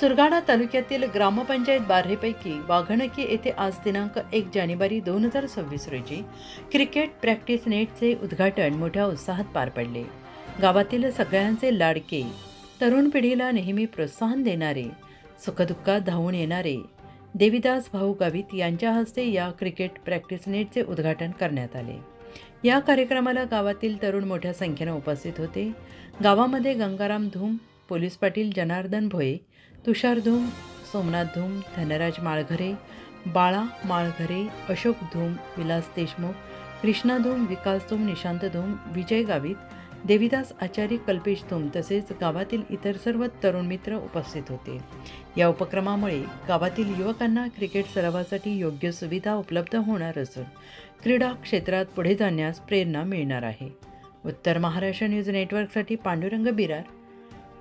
सुरगाणा तालुक्यातील ग्रामपंचायत बारहेपैकी वाघणकी येथे आज दिनांक एक जानेवारी दोन हजार सव्वीस रोजी क्रिकेट प्रॅक्टिस नेटचे उद्घाटन मोठ्या उत्साहात पार पडले. गावातील सगळ्यांचे लाडके तरुण पिढीला नेहमी प्रोत्साहन देणारे सुखदुःखात धावून येणारे देवीदास भाऊ गावित यांच्या हस्ते या क्रिकेट प्रॅक्टिस नेटचे उद्घाटन करण्यात आले. या कार्यक्रमाला गावातील तरुण मोठ्या संख्येनं उपस्थित होते. गावामध्ये गंगाराम धूम पोलीस पाटील जनार्दन भोये तुषार धूम सोमनाथ धूम धनराज माळघरे बाळा माळघरे अशोक धूम विलास देशमुख कृष्णा धूम विकास धूम निशांत धूम विजय गावित देविदास आचार्य कल्पेश धूम तसेच गावातील इतर सर्व तरुण मित्र उपस्थित होते. या उपक्रमामुळे गावातील युवकांना क्रिकेट सरावासाठी योग्य सुविधा उपलब्ध होणार असून क्रीडा क्षेत्रात पुढे जाण्यास प्रेरणा मिळणार आहे. उत्तर महाराष्ट्र न्यूज नेटवर्कसाठी पांडुरंग बिरार